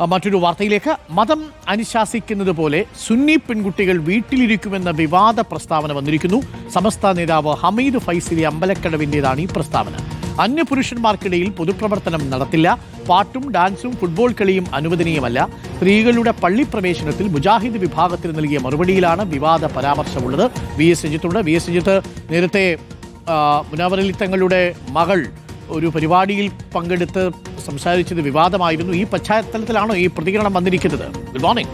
മറ്റൊരു വാർത്തയിലേക്ക്. മതം അനുശാസിക്കുന്നത് പോലെ സുന്നി പെൺകുട്ടികൾ വീട്ടിലിരിക്കുമെന്ന വിവാദ പ്രസ്താവന വന്നിരിക്കുന്നു. സമസ്ത നേതാവ് ഹമീദ് ഫൈസിലി അമ്പലക്കടവിന്റെതാണ് ഈ പ്രസ്താവന. അന്യപുരുഷന്മാർക്കിടയിൽ പൊതുപ്രവർത്തനം നടത്തില്ല. പാട്ടും ഡാൻസും ഫുട്ബോൾ കളിയും അനുവദനീയമല്ല. സ്ത്രീകളുടെ പള്ളിപ്രവേശനത്തിൽ മുജാഹിദ് വിഭാഗത്തിന് നൽകിയ മറുപടിയിലാണ് വിവാദ പരാമർശമുള്ളത്. വി എസ് രഞ്ജിത്തുണ്ട്. വി എസ് രഞ്ജിത്ത് നേരത്തെ മുനാവറലി തങ്ങളുടെ മകൾ ഒരു പരിപാടിയിൽ പങ്കെടുത്ത് സംസാരിച്ചത് വിവാദമായിരുന്നു. ഈ പശ്ചാത്തലത്തിലാണോ ഈ പ്രതികരണം വന്നിരിക്കുന്നത്? ഗുഡ് മോർണിംഗ്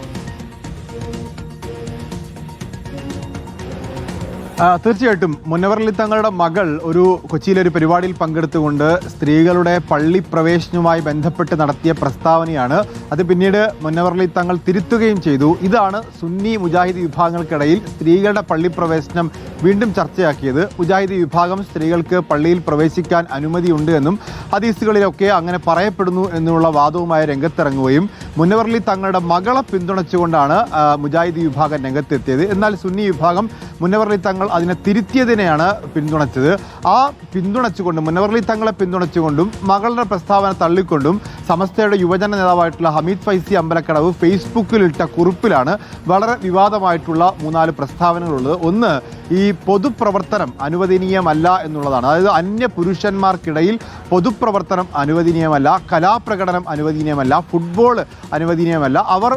തീർച്ചയായിട്ടും. മുന്നവറലി തങ്ങളുടെ മകൾ ഒരു കൊച്ചിയിലെ ഒരു പരിപാടിയിൽ പങ്കെടുത്തുകൊണ്ട് സ്ത്രീകളുടെ പള്ളി പ്രവേശനവുമായി ബന്ധപ്പെട്ട് നടത്തിയ പ്രസ്താവനയാണ്. അത് പിന്നീട് മുന്നവറലി തങ്ങൾ തിരുത്തുകയും ചെയ്തു. ഇതാണ് സുന്നി മുജാഹിദ് വിഭാഗങ്ങൾക്കിടയിൽ സ്ത്രീകളുടെ പള്ളി പ്രവേശനം വീണ്ടും ചർച്ചയാക്കിയത് മുജാഹിദ് വിഭാഗം സ്ത്രീകൾക്ക് പള്ളിയിൽ പ്രവേശിക്കാൻ അനുമതിയുണ്ട് എന്നും ഹദീസുകളിലൊക്കെ അങ്ങനെ പറയപ്പെടുന്നു എന്നുള്ള വാദവുമായി രംഗത്തിറങ്ങുകയും മുന്നവർലി തങ്ങളുടെ മകളെ പിന്തുണച്ചുകൊണ്ടാണ് മുജാഹിദി വിഭാഗം രംഗത്തെത്തിയത്. എന്നാൽ സുന്നി വിഭാഗം മുന്നവർലി തങ്ങൾ അതിനെ തിരുത്തിയതിനെയാണ് പിന്തുണച്ചത്. ആ പിന്തുണച്ചുകൊണ്ടും മുന്നവർലി തങ്ങളെ പിന്തുണച്ചുകൊണ്ടും മകളുടെ പ്രസ്താവന തള്ളിക്കൊണ്ടും സമസ്തയുടെ യുവജന നേതാവായിട്ടുള്ള ഹമീദ് ഫൈസി അമ്പലക്കടവ് ഫേസ്ബുക്കിലിട്ട കുറിപ്പിലാണ് വളരെ വിവാദമായിട്ടുള്ള മൂന്നാൽ പ്രസ്താവനകളുള്ളത്. ഒന്ന് ഈ പൊതുപ്രവർത്തനം അനുവദനീയമല്ല എന്നുള്ളതാണ്. അതായത് അന്യ പുരുഷന്മാർക്കിടയിൽ പൊതുപ്രവർത്തനം അനുവദനീയമല്ല കലാപ്രകടനം അനുവദനീയമല്ല ഫുട്ബോൾ അനുവദനീയമല്ല. അവർ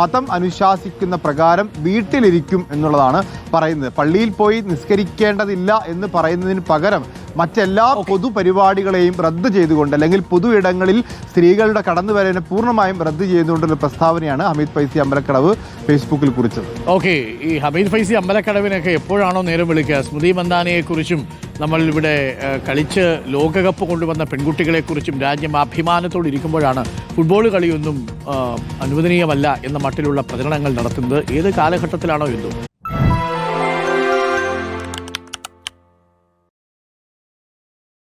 മതം അനുശാസിക്കുന്ന പ്രകാരം വീട്ടിലിരിക്കും എന്നുള്ളതാണ് പറയുന്നത്. പള്ളിയിൽ പോയി നിസ്കരിക്കേണ്ടതില്ല എന്ന് പറയുന്നതിന് പകരം മറ്റെല്ലാ പൊതുപരിപാടികളെയും റദ്ദ് ചെയ്തുകൊണ്ട് അല്ലെങ്കിൽ പൊതു ഇടങ്ങളിൽ സ്ത്രീകളുടെ കടന്നുവരവിനെ പൂർണമായും റദ്ദ് ചെയ്തുകൊണ്ടുള്ള പ്രസ്താവനയാണ് ഹമീദ് ഫൈസി അമ്പലക്കടവ് ഫേസ്ബുക്കിൽ കുറിച്ചത്. ഓക്കെ ഈ ഹമീദ് ഫൈസി അമ്പലക്കടവിനൊക്കെ എപ്പോഴാണോ നേരം വിളിക്കുക? സ്മൃതി മന്ദാനയെക്കുറിച്ചും നമ്മൾ ഇവിടെ കളിച്ച് ലോകകപ്പ് കൊണ്ടുവന്ന പെൺകുട്ടികളെക്കുറിച്ചും രാജ്യം അഭിമാനത്തോടെ ഇരിക്കുമ്പോഴാണ് ഫുട്ബോൾ കളിയൊന്നും അനുവദനീയമല്ല എന്ന മട്ടിലുള്ള പ്രചരണങ്ങൾ നടത്തുന്നത്. ഏത് കാലഘട്ടത്തിലാണോ എന്തോ?